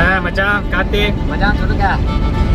ஆ, மச்சான் கார்த்தி. மச்சான் சொல்லுங்க.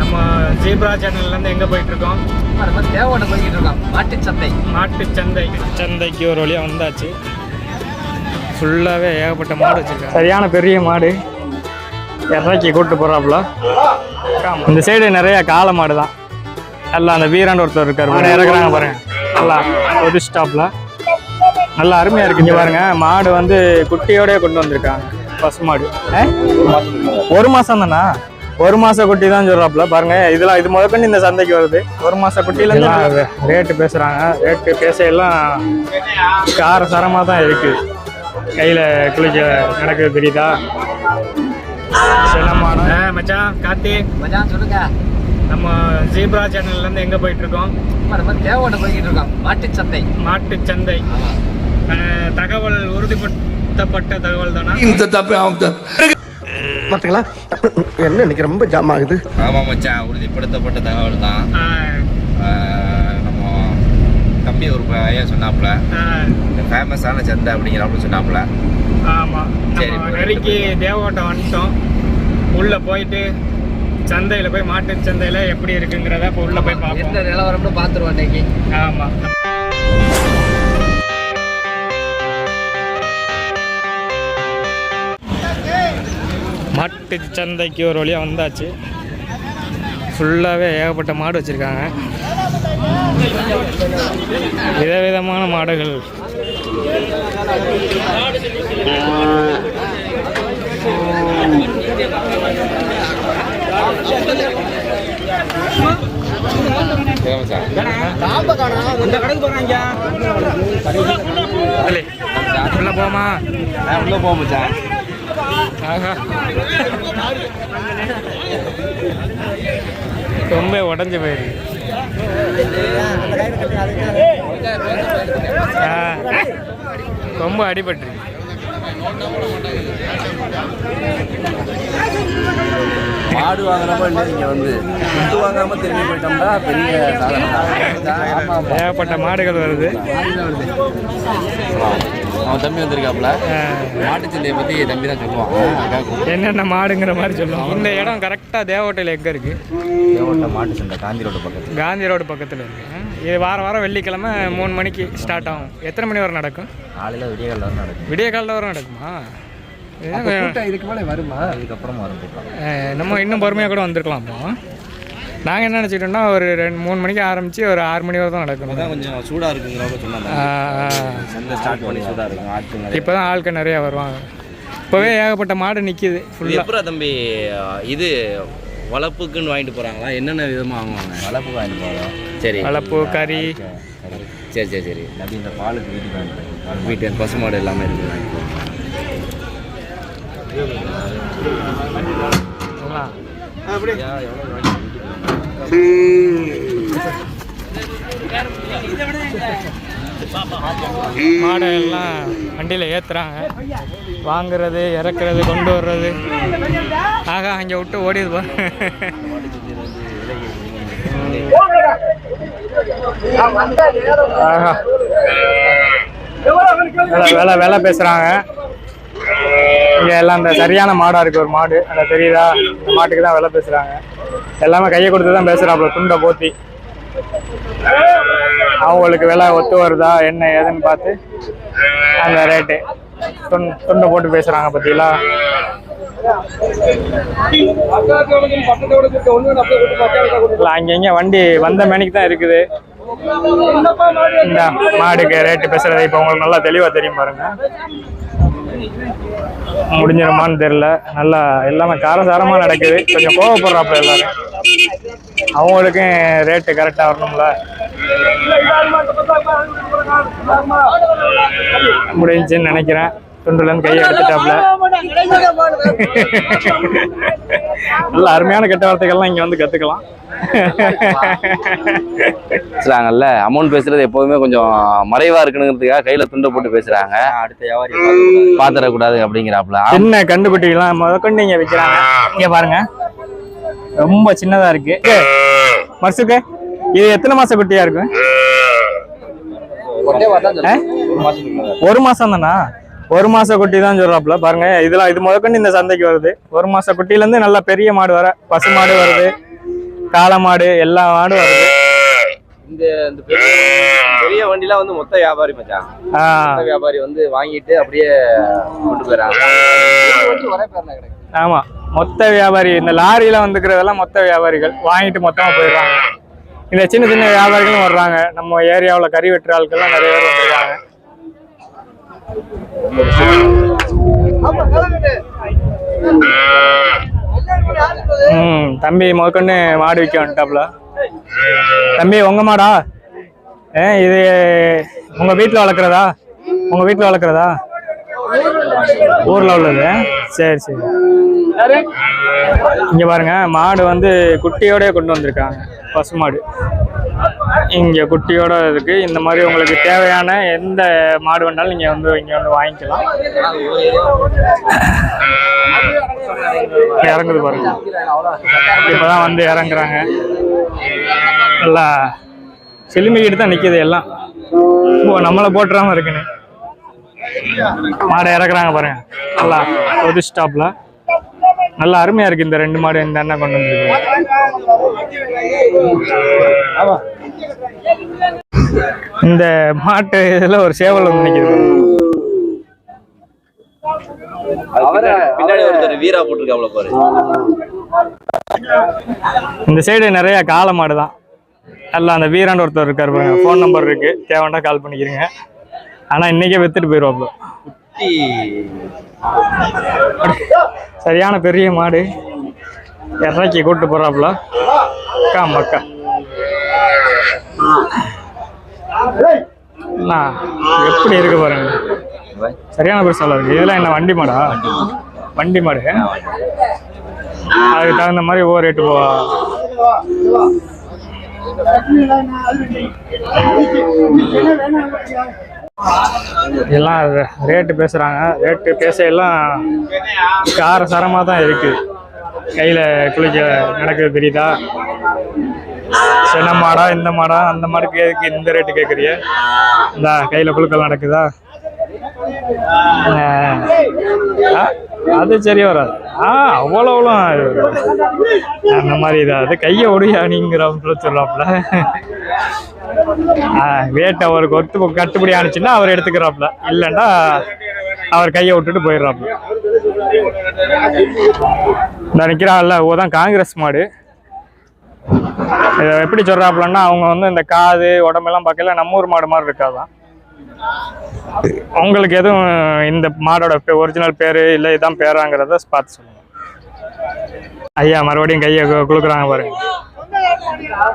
நம்ம ஜீப்ரா சேனல்ல இருந்து எங்க போயிட்டு இருக்கோம் நம்ம தேவோட போய்கிட்டு இருக்கோம் மாட்டுச் சந்தை. மாட்டு சந்தை. சந்தைக்கு ஒரு வழியா வந்தாச்சு. ஃபுல்லாவே ஏகப்பட்ட மாடு வச்சிருக்காங்க. சரியான பெரிய மாடு. இறக்கி கூட்டு போறாப்புல. இந்த சைடு நிறைய காளை மாடு தான் நல்லா அந்த வீராண்டு ஒருத்தர் இருக்காரு. மாடு இறக்குறாங்க பாருங்க. நல்லா ஒரு ஸ்டாப்ல நல்லா அருமையா இருக்கு. இங்க பாருங்க மாடு வந்து குட்டியோடய கொண்டு வந்திருக்காங்க. பசு மாடு? ஒரு மாசம் தானா? ஒரு மாச குட்டி தான் சொல்றாப்புல. பாருங்க இதெல்லாம் இது முதற்கொண்டு இந்த சந்தைக்கு வருது. ஒரு மாச குட்டியில இருந்து ரேட்டு பேசுறாங்க ரேட்டு பேச எல்லாம் கார சரமா தான் இருக்கு. கையில குளிக்க நடக்குது தெரியுதா? சின்னமான மச்சான் கார்த்தி. மச்சான் சொல்லுங்க. நம்ம ஜீப்ரா சேனல்ல இருந்து எங்க போயிட்டு இருக்கோம் நம்ம தேவோட போய்கிட்டு இருக்கோம். மாட்டுச் சந்தை மாட்டு சந்தை தகவல் உறுதிப்படுத்தப்பட்ட தகவல் தானா? இந்த தப்பு அவன் பாத்தீங்களா? என்ன இன்னைக்கு ரொம்ப ஜாம் ஆகுது. ஆமாம் மச்சான். உறுதிப்படுத்தப்பட்ட தகவல் தான். நம்ம தம்பி ஒரு பையன் இந்த ஃபேமஸான சந்தை அப்படிங்கிறாப்புல சொன்னாப்புல. ஆமா. சரி, நெருக்கி தேவகோட்டம் வந்துட்டோம். உள்ள போயிட்டு சந்தையில போய் மாட்டு சந்தையில எப்படி இருக்குங்கிறத இப்போ உள்ள போய் பார்ப்போம். எந்த நிலவரம்னு பார்த்துருவோம் இன்னைக்கு. ஆமா. மாட்டு சந்தைக்கு ஒரு வழியாக வந்தாச்சு ஃபுல்லாகவே ஏகப்பட்ட மாடு வச்சுருக்காங்க விதவிதமான மாடுகள் ஃபேமஸா உள்ள போமா போக ரொம்ப உடஞ்சி போயிருக்கு ரொம்ப அடிபட்டுருக்கு. மாடு வாங்குறப்ப இல்லை இங்க வந்து? ஃபுட்டு வாங்காம திரும்பி போயிட்டோம்னா பெரிய ஏகப்பட்ட மாடுகள் வருது. அவன் தம்பி வந்திருக்காப்புல. ஆ, மாட்டுச்சந்தையை பற்றி தம்பி தான் சொல்லுவான். என்னென்ன மாடுங்கிற மாதிரி சொல்லுவோம் இந்த இடம் கரெக்டாக தேவhotel எங்கே இருக்கு? தேவட்ட மாட்டு சந்தை காந்தி ரோடு பக்கத்தில். காந்தி ரோடு பக்கத்தில் இருக்கு. இது வாரம் வாரம் வெள்ளிக்கிழமை மூணு மணிக்கு ஸ்டார்ட் ஆகும். எத்தனை மணி வரை நடக்கும்? காலையில் விடிய காலையில் நடக்கும். விடிய காலையில் வரை நடக்குமா? இதுக்கு மேலே வருமா? அதுக்கப்புறம் வரும் நம்ம இன்னும் பொறுமையாக கூட வந்திருக்கலாம்? அப்போ நாங்கள் என்ன நினச்சிக்கிட்டோம்னா ஒரு ரெண்டு மூணு மணிக்கு ஆரம்பித்து ஒரு ஆறு மணி வரை தான் நடக்கணும் அதான் கொஞ்சம் சூடாக இருக்குங்கிறப்ப சொன்னாங்க. ஸ்டார்ட் பண்ணி சூடாக இருக்கும் ஆட்கள் நிறைய. இப்போ தான் ஆட்கள் நிறையா வருவாங்க. இப்போவே ஏகப்பட்ட மாடு நிற்கிது ஃபுல்லாக தம்பி இது வளர்ப்புக்குன்னு வாங்கிட்டு போகிறாங்களா என்னென்ன விதமாக வாங்குவாங்க? வளர்ப்பு வாங்கிட்டு போகிறோம் சரி. வளர்ப்பு கறி. சரி சரி சரி. அப்படி இந்த பாலுக்கு வீட்டுக்கு வாங்கிட்டு வீட்டு பசுமாடு எல்லாமே இருக்குது வாங்கிட்டு போகிறோம் மாடை எல்லாம் வண்டியில் ஏற்றுறாங்க வாங்குறது இறக்குறது கொண்டு வர்றது. ஆகா அங்கே விட்டு ஓடிது பா. ஆஹா விலை விலை பேசுகிறாங்க இங்கே எல்லாம் இந்த சரியான மாடாக இருக்குது ஒரு மாடு. அந்த தெரியுதா? இந்த மாட்டுக்கு தான் விலை பேசுகிறாங்க எல்லாமே கையை கொடுத்து தான் பேசுகிறாப்புல துண்டை போத்தி. அவங்களுக்கு விலை ஒத்து வருதா என்ன ஏதுன்னு பார்த்து அந்த ரேட்டு துண்டை போட்டு பேசுகிறாங்க பார்த்தீங்களா இல்லை வண்டி வந்த மேனிக்கு தான் இருக்குது. இந்த மாடுக்கு ரேட்டு பேசுறது இப்போ உங்களுக்கு நல்லா தெளிவாக தெரியும் பாருங்க. முடிஞ்சிருமான்னு தெரியல. நல்லா எல்லாமே காரசாரமாக நடக்குது. கொஞ்சம் கோவப்படுறாப்புல எல்லாரும். அவங்களுக்கும் ரேட்டு கரெக்டாக வரணும்ல. முடிஞ்சுன்னு நினைக்கிறேன். துண்டுலேருந்து கையை எடுத்துட்டாப்புல நல்ல அருமையான கெட்ட வார்த்தைகள்லாம் இங்கே வந்து கற்றுக்கலாம் பேசுறாங்கல்ல அமௌண்ட் பேசுறது எப்போதுமே கொஞ்சம் மறைவா இருக்கணுங்கிறதுக்காக கையில துண்டை போட்டு பேசுறாங்க. அடுத்த வியாபாரி பாத்திரக்கூடாது அப்படிங்கிறாப்புல சின்ன கண்டுபிட்டிலாம் முதற்கொண்டு இங்கே விற்கிறாங்க இங்கே பாருங்க. ரொம்ப சின்னதாக இருக்கு. மர்சுக்கு இது எத்தனை மாச குட்டியா இருக்கும் ஆ? ஒரு மாசம் தானா? ஒரு மாச குட்டி தான் சொல்றாப்புல. பாருங்க இதெல்லாம் இது முதற்கொண்டு இந்த சந்தைக்கு வருது. ஒரு மாச குட்டில இருந்து நல்லா பெரிய மாடு வர பசு மாடு வருது. காளை மாடு எல்லா மாடும் வருது. இந்த இந்த பெரிய பெரிய வண்டிலாம் வந்து மொத்த வியாபாரி மச்சான். மொத்த வியாபாரி வந்து வாங்கிட்டு அப்படியே கொண்டு போயிடறாங்க. ஆமா. மொத்த வியாபாரி இந்த லாரியில வந்துக்கிறதெல்லாம் மொத்த வியாபாரிகள். வாங்கிட்டு மொத்தமா போயிடுறாங்க. இந்த சின்ன சின்ன வியாபாரிகளும் வர்றாங்க. நம்ம ஏரியாவில் கறி வெட்டுற ஆட்கள்லாம் நிறைய பேர் ம் தம்பி முதற்கொண்டு மாடு விற்க வந்துட்டாப்ல தம்பி உங்க மாடா? ஏ இது உங்க வீட்டில் வளர்க்குறதா? உங்க வீட்டில் வளர்க்குறதா? ஊர்ல உள்ளது சரி சரி. இங்க பாருங்க மாடு வந்து குட்டியோடய கொண்டு வந்திருக்காங்க பசு மாடு. இங்கே குட்டியோட இருக்கு. இந்த மாதிரி உங்களுக்கு தேவையான எந்த மாடு வேணாலும் நீங்கள் வந்து இங்கே வந்து வாங்கிக்கலாம். இறங்குது பாருங்க. இப்பதான் வந்து இறங்குறாங்க. நல்லா செலுமிக்கிட்டு தான் நிற்கிது எல்லாம். ஓ நம்மளை போட்டுறாமல் இருக்குன்னு. மாடை இறக்குறாங்க பாருங்க. நல்லா ஒரு ஸ்டாப்பில் நல்லா அருமையா இருக்கு இந்த ரெண்டு மாடு இந்த அண்ணன் கொண்டு வந்துருக்கு இந்த மாட்டு இதுல ஒரு சேவல் வந்து நிக்குது. இந்த சைடு நிறைய காளை மாடு தான் நல்லா அந்த வீராண்டு ஒருத்தர் இருக்காரு பாருங்க. ஃபோன் நம்பர் இருக்கு. தேவைண்டா கால் பண்ணிக்கிறீங்க. ஆனா இன்னைக்கே வித்துட்டு போயிடுவாப்ல சரியான பெரிய மாடு. இறக்கி கூட்டு போறாப்புல. அக்கா மக்கா அண்ணா, எப்படி இருக்கு பாருங்க. சரியான பெருசால இருக்கு. இதெல்லாம் என்ன வண்டி மாடா? வண்டி மாடு. அதுக்கு தகுந்த மாதிரி ஓவர் ரேட்டு போவா. எல்லாம் ரேட்டு பேசுறாங்க. ரேட்டு பேச எல்லாம் கார சரமாக தான் இருக்கு. கையில் குளிக்க நடக்குது தெரியுதா? சின்ன மாடா இந்த மாடா அந்த மாடுக்கு எதுக்கு இந்த ரேட்டு கேட்குறிய இந்தா கையில் குழுக்கள் நடக்குதா? அது சரி வராது. ஆ அவ்வளோலாம் அந்த மாதிரி இதா கையை ஒடியா நீங்கிறாப்புல சொல்றாப்புல வேட்டை அவருக்கு ஒத்து கட்டுப்படி ஆனிச்சுன்னா அவர் எடுத்துக்கிறாப்புல. இல்லைன்னா அவர் கையை விட்டுட்டு போயிடுறாப்புல. நான் நிற்கிறாள்ல ஓதான் காங்கிரஸ் மாடு. இதை எப்படி சொல்கிறாப்புலன்னா அவங்க வந்து இந்த காது உடம்பெல்லாம் பார்க்கல நம்ம ஊர் மாடு மாதிரி இருக்காதான். உங்களுக்கு எதுவும் இந்த மாடோட ஒரிஜினல் பேர் இல்லை இதான் பேராங்கிறத பார்த்து சொல்லுங்கள் ஐயா மறுபடியும் கையை கு- பாருங்க.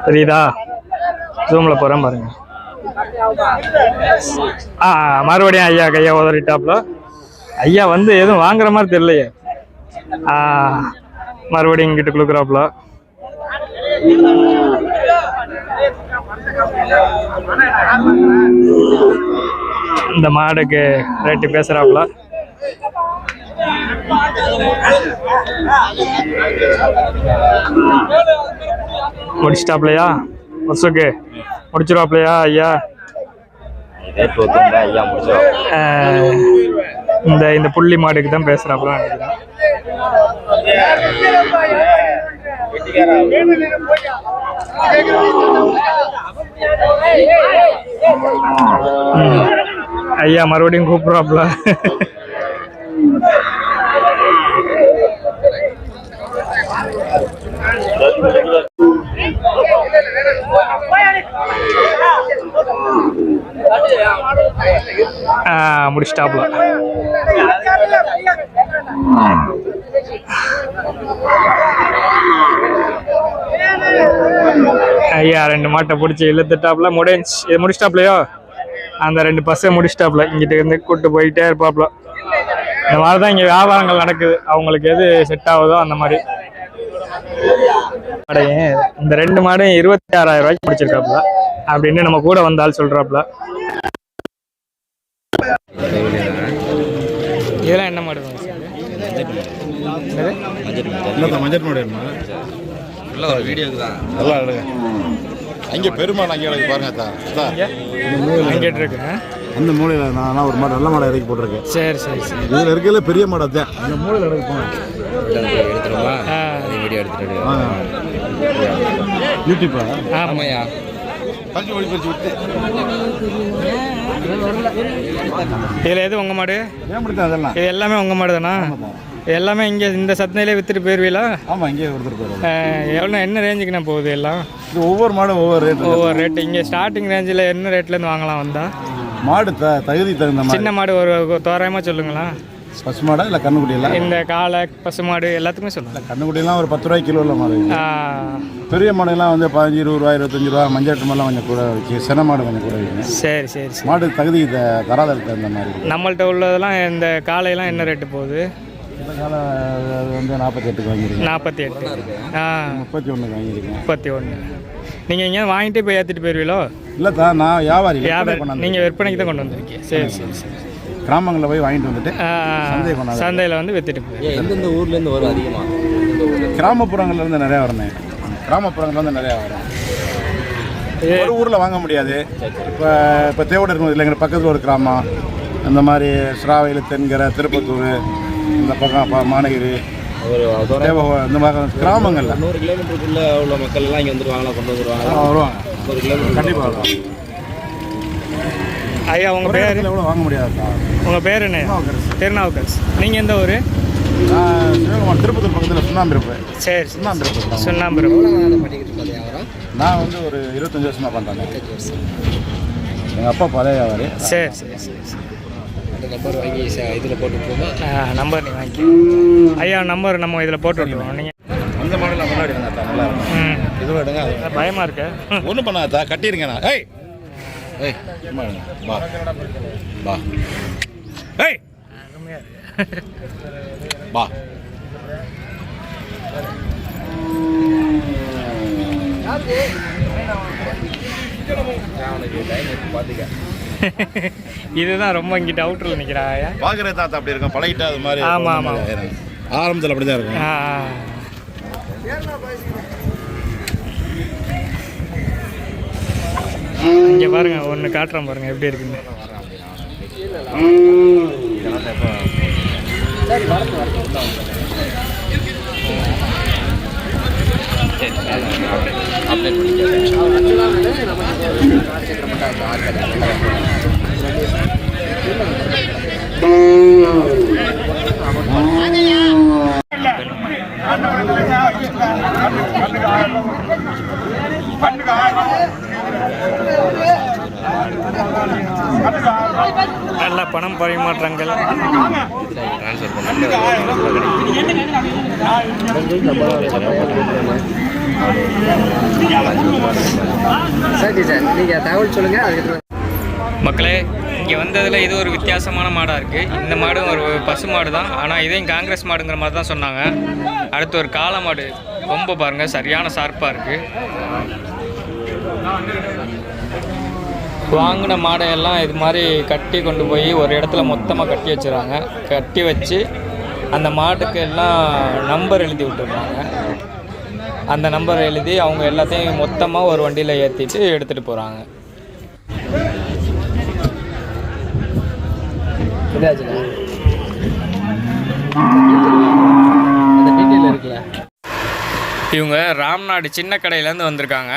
தெரியுதா? ஜூமில் போகிறேன் பாருங்க. ஆ மறுபடியும் ஐயா கையை உதறிட்டாப்புல ஐயா வந்து எதுவும் வாங்குற மாதிரி தெரியலையே. மறுபடியும் இங்கிட்டு குளுக்குறாப்புல இந்த மாடுக்கு ரேட்டு பேசுகிறாப்புல முடிச்சிட்டாப்லையா வருஷக்கு முடிச்சிருவாப்லையா ஐயா? இந்த இந்த புள்ளி மாடுக்கு தான் பேசுகிறாப்புல நினைக்கிறேன். ஐயா மறுபடியும் கூப்பிட்றாப்புல ஆ, ஐயா ரெண்டு மாட்டை பிடிச்சி இழுத்துட்டாப்ல. முடிஞ்சு இது முடிச்சிட்டாப்லையோ? அந்த ரெண்டு பஸ்ஸை முடிச்சிட்டாப்புல. இங்கிட்ட இருந்து கூட்டு போயிட்டே இருப்பாப்புல. இந்த மாதிரி தான் இங்கே வியாபாரங்கள் நடக்குது. அவங்களுக்கு எது செட் ஆகுதோ அந்த மாதிரி. மாடையும் இந்த ரெண்டு மாடும் இருபத்தி ஆறாயிரம் ரூபாய்க்கு முடிச்சிருக்காப்புல அப்படின்னு நம்ம கூட வந்தால் சொல்றாப்புல. இதெல்லாம் என்ன மாடு மஞ்சள் மாடு. வீடியோக்கு தான். நல்லா அங்கே பெருமாள் அங்கே எனக்கு பாருங்க தா தா அங்கிட்டு இருக்கு அந்த மூலையில் நான் ஒரு மாடு நல்ல மாடை இறக்கி போட்டிருக்கேன். சரி சரி சரி. இதில் இருக்கிறதுல பெரிய மாடு தான் அந்த மூலையில் இறக்கி போனேன் எடுத்துருமா. வீடியோ எடுத்துட்டு யூடியூப்பா? ஆமாய்யா பறிச்சு ஓடி பறிச்சு விட்டு இதில் எது உங்கள் மாடு? ஏன் இது எல்லாமே உங்கள் மாடு தானா எல்லாமே இங்கே இந்த சத்தனையிலே விற்றுட்டு போயிருவீங்களா ஆமாம் இங்கே ஒருத்தர் போகிறோம் எவ்வளோ என்ன ரேஞ்சுக்குண்ணா போகுது எல்லாம்? இது ஒவ்வொரு மாடும் ஒவ்வொரு ரேட்டு ஒவ்வொரு ரேட்டு இங்கே ஸ்டார்டிங் ரேஞ்சில் என்ன ரேட்லேருந்து வாங்கலாம் வந்தா? மாடு த தகுதி தகுந்த சின்ன மாடு ஒரு தோராயமாக சொல்லுங்களா? பசு மாடா இல்லை கண்ணுக்குட்டியெல்லாம் இந்த காளை பசு மாடு எல்லாத்துக்குமே சொல்லுங்கள் கண்ணுக்குட்டியெல்லாம் ஒரு பத்து ரூபாய் கிலோவில் மாடு பெரிய மாடுலாம் வந்து பதினஞ்சு இருபது ரூபா இருபத்தஞ்சு ரூபா மஞ்சள் மாடெல்லாம் கொஞ்சம் கூட விற்கி சின மாடு கொஞ்சம் கூட விற்கும் சரி சரி மாடு தகுதி த- தராதரத்துக்கு தகுந்த மாதிரி இருக்கு. நம்மள்ட்ட உள்ளதெல்லாம் இந்த காளையெல்லாம் என்ன ரேட்டு போகுது? வந்து நாற்பத்தி எட்டுக்கு வாங்கியிருக்கேன். நாற்பத்தி எட்டு ஆ. முப்பத்தி ஒன்றுக்கு வாங்கியிருக்கேன். முப்பத்தி ஒன்று நீங்கள் எங்கேயாவது வாங்கிட்டு போய் ஏற்றிட்டு போயிருவீங்களோ இல்லை தான் நான் வியாபாரி கொண்டாந்து நீங்கள் விற்பனைக்கு தான் கொண்டு வந்திருக்கீங்க. சரி சரி சரி. கிராமங்களில் போய் வாங்கிட்டு வந்துட்டு. சந்தையில் வந்து ஏன் எந்தெந்த ஊர்லேருந்து வரும் அதிகமாக கிராமப்புறங்கள்ல இருந்து நிறையா வரணும் கிராமப்புறங்கள்ல இருந்து நிறையா வரும். ஒரு ஊரில் வாங்க முடியாது. இப்போ இப்போ தேவோட இருக்கும் இல்லைங்கிற பக்கத்தில் ஒரு கிராமம். இந்த மாதிரி ஸ்ராவையில் தென்கரை திருப்பத்தூர் இந்த பக்கம் மாநகிரி ஒரு இந்த மாதிரி கிராமங்களில். நூறு கிலோமீட்டருக்குள்ள உள்ள மக்கள் எல்லாம் இங்கே வந்துருவாங்களா கொண்டு வந்துருவாங்க வருவாங்க. ஒரு கிலோமீட்டர். கண்டிப்பாக வருவாங்க. ஐயா உங்கள் பேர்? கூட வாங்க முடியாதுக்கா உங்கள் பேர் என்ன? திருநாவுக்கரசு. நீங்கள் எந்த ஊர்? திருப்பத்தூர் பக்கத்தில் சுண்ணாம்பு இருப்பேன் சரி. சுண்ணாம்பு இருப்பேன் சுண்ணாம்பரம் நான் வந்து ஒரு இருபத்தஞ்சி வருஷமாக பண்ணுறேன் எங்கள் அப்பா பழைய வியாபாரி. சரி சரி சரி சரி. அந்த நம்பர் வாங்கி இதில் போட்டு ஆ, நம்பர் நீ வாங்கி. ஐயா நம்பர் நம்ம இதில் போட்டு விட்டுருவோம். நீங்கள் அந்த மாடலில் முன்னாடி இருந்தா நல்லா இருக்கும். இதுவும் எடுங்க. பயமாக இருக்கு. ஒன்றும் பண்ணாதா கட்டிருங்க நான் ஏய்! ஏய். வா. வா. ஏய்! வா. இதுதான் ரொம்ப இங்கிட்ட அவுட்டரில் நிற்கிறா ஐயா பார்க்குறது தாத்தா அப்படி இருக்கும் பழகிட்டா அது மாதிரி ஆமா, ஆமா. ஆரம்பத்தில் அப்படி தான் இருக்கும். ஆ இங்கே பாருங்க ஒன்று காட்டுறேன் பாருங்க எப்படி இருக்குன்னு. நல்ல பணம் பரிமாற்றங்கள் ட்ரான்ஸ்ஃபர் டீச்சர் நீங்கள் தகவல் சொல்லுங்கள் மக்களே இங்கே வந்ததில் இது ஒரு வித்தியாசமான மாடாக இருக்குது இந்த மாடும் ஒரு பசு மாடு தான். ஆனால் இதையும் காங்கிரஸ் மாடுங்கிற மாதிரி தான் சொன்னாங்க. அடுத்து ஒரு காளை மாடு. கொம்பு பாருங்கள் சரியான ஷார்ப்பாக இருக்குது வாங்கின மாடையெல்லாம் இது மாதிரி கட்டி கொண்டு போய் ஒரு இடத்துல மொத்தமாக கட்டி வச்சுருவாங்க கட்டி வச்சு அந்த மாட்டுக்கு எல்லாம் நம்பர் எழுதி விட்டுருக்காங்க. அந்த நம்பர் எழுதி அவங்க எல்லாத்தையும் மொத்தமாக ஒரு வண்டியில் ஏற்றிட்டு எடுத்துகிட்டு போகிறாங்க இவங்க ராம்நாடு சின்ன கடையிலேருந்து வந்திருக்காங்க.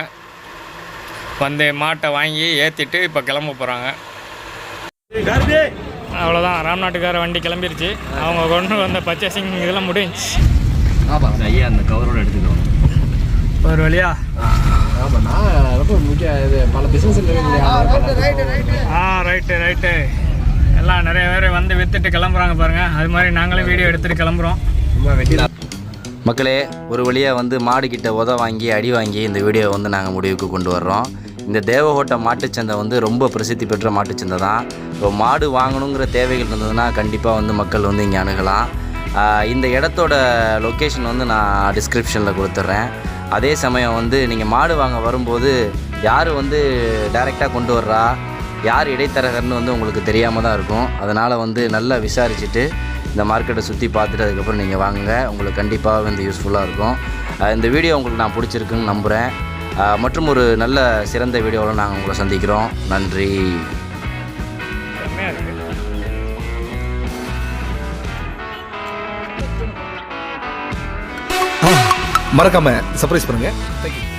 வந்து மாட்டை வாங்கி ஏற்றிட்டு இப்போ கிளம்ப போகிறாங்க அவ்வளோதான் ராம்நாட்டுக்கார வண்டி கிளம்பிருச்சு. அவங்க கொண்டு வந்த பர்ச்சேசிங் இதெல்லாம் முடிஞ்சுச்சு. ஆமாம் ஐயா அந்த கவரோட எடுத்துக்கணும். ஒரு வழியா? ரொம்ப முக்கிய இது பல பிஸ்னஸ் ஆ ரைட்டு ரைட்டு எல்லாம் நிறைய பேர் வந்து விற்றுட்டு கிளம்புறாங்க பாருங்கள் அது மாதிரி நாங்களும் வீடியோ எடுத்துகிட்டு கிளம்புறோம். மக்களே ஒரு வழியாக வந்து மாடு கிட்ட உத வாங்கி அடி வாங்கி இந்த வீடியோ வந்து நாங்கள் முடிவுக்கு கொண்டு வர்றோம். இந்த தேவகோட்டை மாட்டுச்சந்தை வந்து ரொம்ப பிரசித்தி பெற்ற மாட்டுச்சந்தை தான். இப்போ மாடு வாங்கணுங்கிற தேவைகள் இருந்ததுன்னா கண்டிப்பாக வந்து மக்கள் வந்து இங்கே அணுகலாம். இந்த இடத்தோட லொக்கேஷன் வந்து நான் டிஸ்கிரிப்ஷனில் கொடுத்துட்றேன் அதே சமயம் வந்து நீங்கள் மாடு வாங்க வரும்போது யார் வந்து டைரெக்டாக கொண்டு வர்றா? யார் இடைத்தரகர்னு வந்து உங்களுக்கு தெரியாமல் தான் இருக்கும். அதனால் வந்து நல்லா விசாரிச்சுட்டு இந்த மார்க்கெட்டை சுற்றி பார்த்துட்டு அதுக்கப்புறம் நீங்கள் வாங்குங்க. உங்களுக்கு கண்டிப்பாக வந்து யூஸ்ஃபுல்லாக இருக்கும். இந்த வீடியோ உங்களுக்கு நான் பிடிச்சிருக்குன்னு நம்புகிறேன் மற்றும் ஒரு நல்ல சிறந்த வீடியோவில் நாங்கள் உங்களை சந்திக்கிறோம். நன்றி. மறக்காமல் சர்ப்ரைஸ் பண்ணுங்கள் தேங்க்யூ